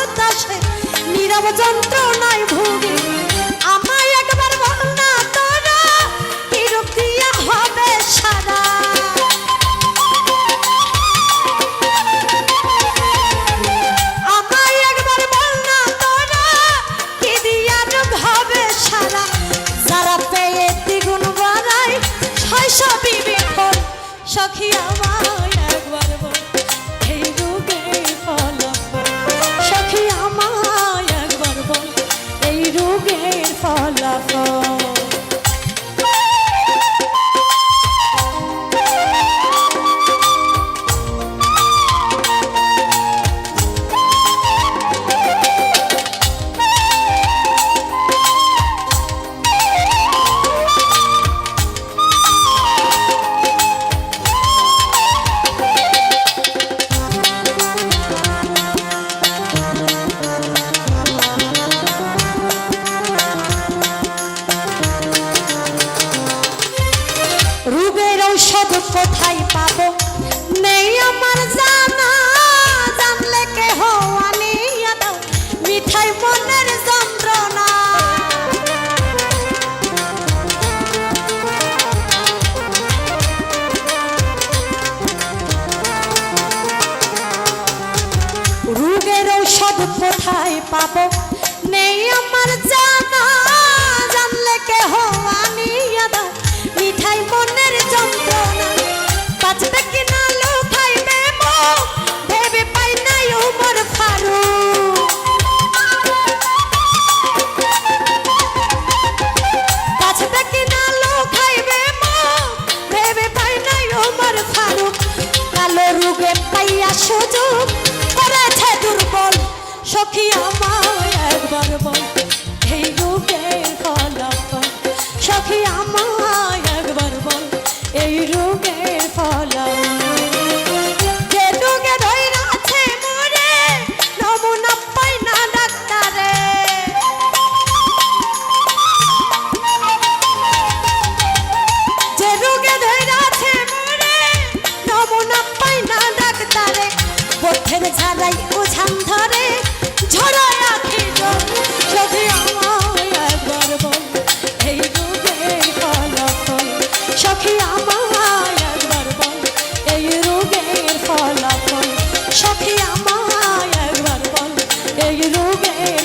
বাতাসে নীরব যন্ত্রণা ঔষধ কোথায় পাবো? নেই আমার জানা, জানলে কেহ আনিয়া মিঠাই মনের যন্ত্রণা। রোগের ঔষধ কোথায় পাবো? সুযোগ সখী আমায় একবার বল এই রোগের ফলাফল আমায় একবার বল এই চোখের ঝাড়াই উঝান ধরে ঝড়ায় আখি যদি আমায় একবার বল, এই রোগের ফলাফল, সখী আমায় একবার বল, এই রোগের ফলাফল, সখী আমায় একবার বল, এই রোগের